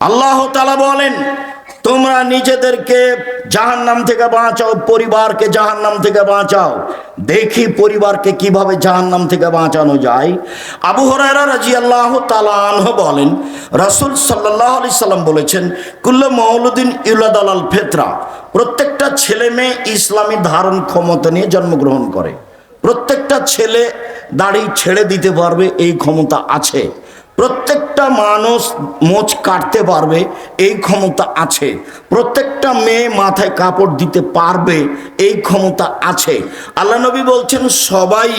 আল্লাহ তালা বলেন, তোমরা নিজেদেরকে জাহান্নাম থেকে বাঁচাও, পরিবারকে জাহান্নাম থেকে বাঁচাও। দেখি পরিবারকে কীভাবে জাহান্নাম থেকে বাঁচানো যায়। আবু বলেন, রাসুল সাল্লাহ আলি সাল্লাম বলেছেন, কুল্ল মৌলুদ্দিন ইউলাদ আল ফেতরা। প্রত্যেকটা ছেলে মেয়ে ইসলামী ধারণ ক্ষমতা নিয়ে জন্মগ্রহণ করে। প্রত্যেকটা ছেলে দাড়ি ছেড়ে দিতে পারবে, এই ক্ষমতা আছে। প্রত্যেকটা মানুষ মোচ কাটতে পারবে, এই ক্ষমতা আছে। প্রত্যেকটা মেয়ে মাথায় কাপড় দিতে পারবে, এই ক্ষমতা আছে। আল্লাহ নবী বলছেন, সবাই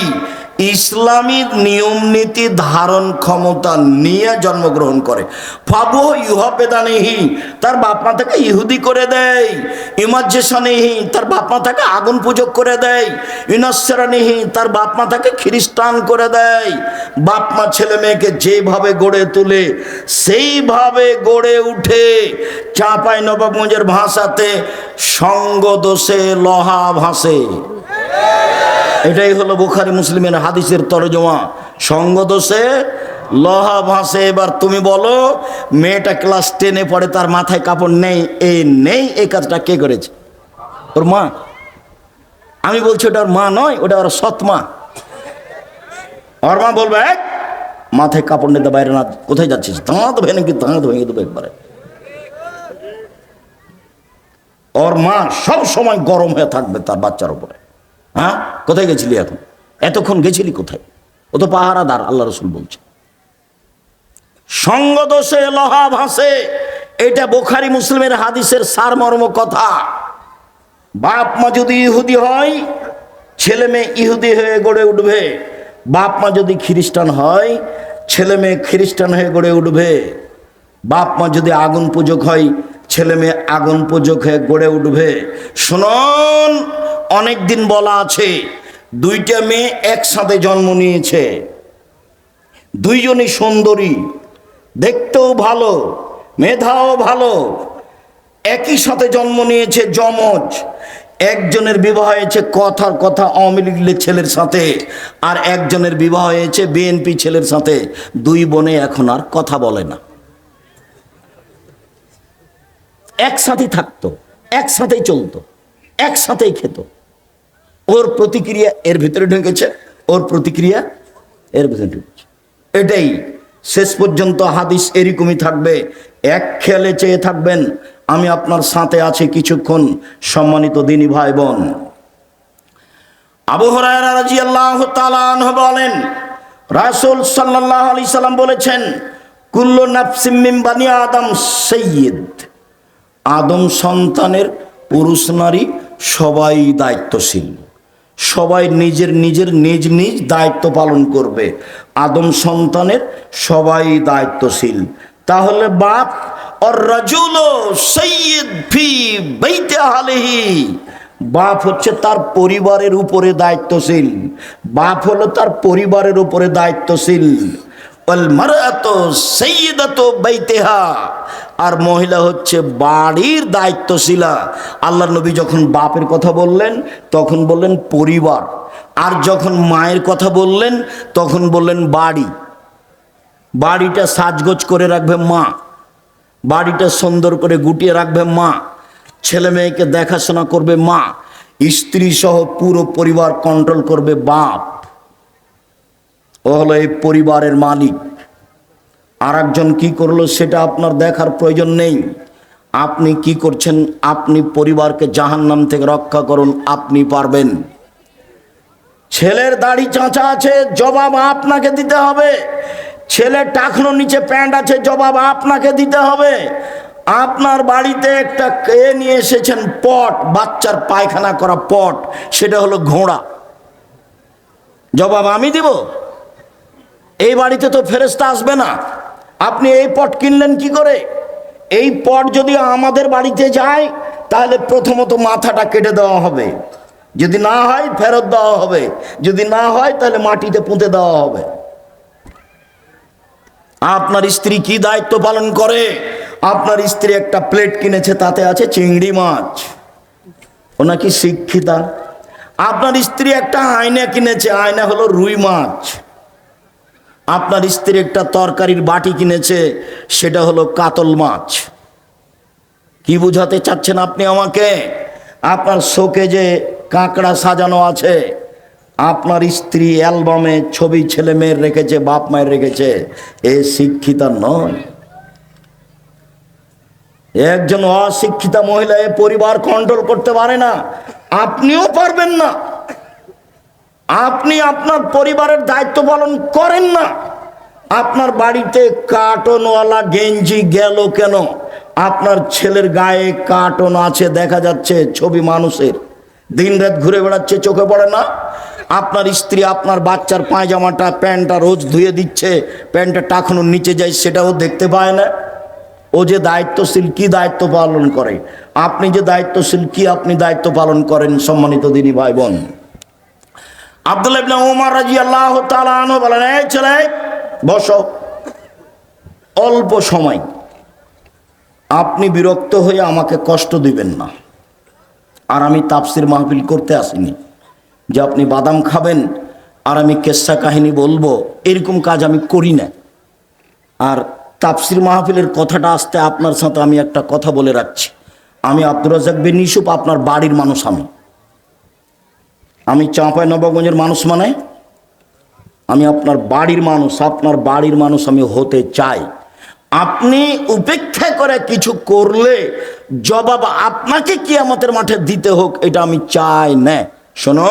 ইসলামী নিয়ম নীতি ধারণ ক্ষমতা নিয়ে জন্মগ্রহণ করে। ফাবু ইউহাবেদানিহি তার বাপমা তাকে ইহুদি করে দেয়। ইমাজ্জেশনিহি তার বাপমা তাকে আগুন পূজক করে দেয়। ইনসরানিহি, তার বাপমা তাকে খ্রিস্টান করে দেয়। বাপমা ছেলে মেয়েকে যেভাবে গড়ে তুলে, সেইভাবে গড়ে উঠে চাপাই নবাবগঞ্জের ভাষাতে সঙ্গ দোষে লহা ভাসে। এটাই হলো বুখারি মুসলিমের হাদিসের তরজমা। সঙ্গ দোষে লহা ভাসে এবার তুমি বলো মেয়েটা ক্লাস টেনে পড়ে তার মাথায় কাপড় নেই এই নেই এই কাজটা কে করেছে? ওর মা। আমি বলছি ওটা ওর মা নয় ওটা ওর সৎ মা। ওর মা বলবে "এক, মাথায় কাপড় নিতে বাইরে না কোথায় যাচ্ছিস? দাঁত ভেঙে কি দাঁত ভেঙে দেবো একবারে। ওর মা সব সময় গরম হয়ে থাকবে তার বাচ্চার উপরে। হ্যাঁ? কোথায় গেছিলি এখন? এতক্ষণ গেছিলি কোথায়? ও তো পাহারাদার, আল্লাহ রসুল বলছে। সঙ্গ দোষে লহা ভাসে, এটা বোখারি মুসলিমের হাদিসের সারমর্ম কথা। বাপ মা যদি ইহুদি হয়, ছেলে মেয়ে ইহুদি হয়ে গড়ে উঠবে। বাপ মা যদি খ্রিস্টান হয়, ছেলে মেয়ে খ্রিস্টান হয়ে গড়ে উঠবে। বাপ মা যদি আগুন পূজক হয়, ছেলে মেয়ে আগুন পূজক হয়ে গড়ে উঠবে। শুনুন অনেক দিন বলা আছে, দুইটা মেয়ে একসাথে জন্ম নিয়েছে। দুইজনই সুন্দরী, দেখতেও ভালো, মেধাও ভালো। একই সাথে জন্ম নিয়েছে যমজ। একজনের বিবাহ হয়েছে কথার কথা আওয়ামী লীগের ছেলের সাথে, আর একজনের বিবাহ হয়েছে বিএনপি ছেলের সাথে। দুই বোনে এখন আর কথা বলে না। একসাথেই থাকতো, একসাথেই চলতো, একসাথেই খেত। ওর প্রতিক্রিয়া এর ভিতরে ঢুকেছে, ওর প্রতিক্রিয়া এর ভিতরে ঢুকেছে। এটাই শেষ পর্যন্ত হাদিস এরকমই থাকবে। এক খেলে চেয়ে থাকবেন, আমি আপনার সাথে আছি কিছুক্ষণ, সম্মানিত দিনী ভাই বোন বলেন, রাসূল সাল্লাল্লাহু আলাইহি সাল্লাম বলেছেন, কুল্লু নাফসিম আদম সাইয়্যিদ। আদম সন্তানের পুরুষ নারী সবাই দায়িত্বশীল। সবাই নিজের নিজের নিজ নিজ দায়িত্ব পালন করবে। আদম সন্তানের সবাই দায়িত্বশীল। তাহলে বাপ বাপ হচ্ছে তার পরিবারের উপরে দায়িত্বশীল। বাপ হলো তার পরিবারের উপরে দায়িত্বশীল। আর মহিলা হচ্ছে বাড়ির দায়িত্বশীলা। আল্লাহ নবী যখন বাপের কথা বললেন, তখন বললেন পরিবার। আর যখন মায়ের কথা বললেন, তখন বললেন বাড়ি। বাড়িটা সাজগোজ করে রাখবে মা। বাড়িটা সুন্দর করে গুটিয়ে রাখবে মা। ছেলে মেয়েকে দেখাশোনা করবে মা। স্ত্রী সহ পুরো পরিবার কন্ট্রোল করবে বাপ। ও হলো এই পরিবারের মালিক। আর একজন কি করল সেটা আপনার দেখার প্রয়োজন নেই। আপনি কি করছেন? আপনি পরিবারকে জাহান্নাম থেকে রক্ষা করুন, আপনি পারবেন। ছেলের দাড়ি চাঁচা আছে, জবাব আপনাকে দিতে হবে। ছেলের টাকনোর নিচে প্যান্ট আছে, জবাব আপনাকে দিতে হবে। আপনার বাড়িতে একটা কে নিয়ে এসেছেন পট, বাচ্চার পায়খানা করা পট, সেটা হলো ঘোড়া। জবাব আমি দিব? এই বাড়িতে তো ফেরেস্তা আসবে না। আপনি এই পট কিনলেন কি করে? এই পট যদি আমাদের বাড়িতে যায়, তাহলে প্রথমত মাথাটা কেটে দেওয়া হবে। যদি না হয়, ফেরত দেওয়া হবে। যদি না হয়, তাহলে মাটিতে পুঁতে দেওয়া হবে। আপনার স্ত্রী কি দায়িত্ব পালন করে? আপনার স্ত্রী একটা প্লেট কিনেছে, তাতে আছে চিংড়ি মাছ। ও নাকি শিক্ষিতা। আপনার স্ত্রী একটা আয়না কিনেছে, আয়না হলো রুই মাছ। আপনার স্ত্রী একটা তরকারির বাটি কিনেছে, সেটা হলো কাতল মাছ। কি বুঝাতে চাচ্ছেন আপনি আমাকে? আপনার শোকে যে কাঁকড়া সাজানো আছে, আপনার স্ত্রী অ্যালবামে ছবি ছেলে মেয়ের রেখেছে, বাপ মায়ের রেখেছে, এ শিক্ষিতা নয়। একজন অশিক্ষিতা মহিলা এ পরিবার কন্ট্রোল করতে পারে না, আপনিও পারবেন না। আপনি আপনার পরিবারের দায়িত্ব পালন করেন না। আপনার বাড়িতে কার্টনওয়ালা গেঞ্জি গেল কেন? আপনার ছেলের গায়ে কার্টন আছে, দেখা যাচ্ছে ছবি মানুষের। দিন রাত ঘুরে বেড়াচ্ছে, চোখে পড়ে না? আপনার স্ত্রী আপনার বাচ্চার পায়জামাটা, প্যান্টটা রোজ ধুয়ে দিচ্ছে, প্যান্টটা টাকানোর নিচে যায়, সেটাও দেখতে পায় না। ও যে দায়িত্বশীল, কি দায়িত্ব পালন করে? আপনি যে দায়িত্বশীল, কি আপনি দায়িত্ব পালন করেন সম্মানিত দিনী ভাই বোন? বলেন অল্প সময়। আপনি বিরক্ত হয়ে আমাকে কষ্ট দিবেন না। আর আমি তাফসির মাহফিল করতে আসিনি। যে আপনি বাদাম খাবেন আর আমি কেসা কাহিনী বলব, এরকম কাজ আমি করি না। আর তাফসির মাহফিলের কথাটা আসতে আপনার সাথে আমি একটা কথা বলে রাখছি। আমি আব্দুর রাজাক বিন ইউসুফ, আপনার বাড়ির মানুষ আমি। আমি চাঁপাই নবগঞ্জের মানুষ মানে আমি আপনার বাড়ির মানুষ, আপনার বাড়ির মানুষ আমি হতে চাই। আপনি উপেক্ষা করে কিছু করলে জবাব আপনাকে কি আমাদের মাঠে দিতে হোক, এটা আমি চাই না। শোনো।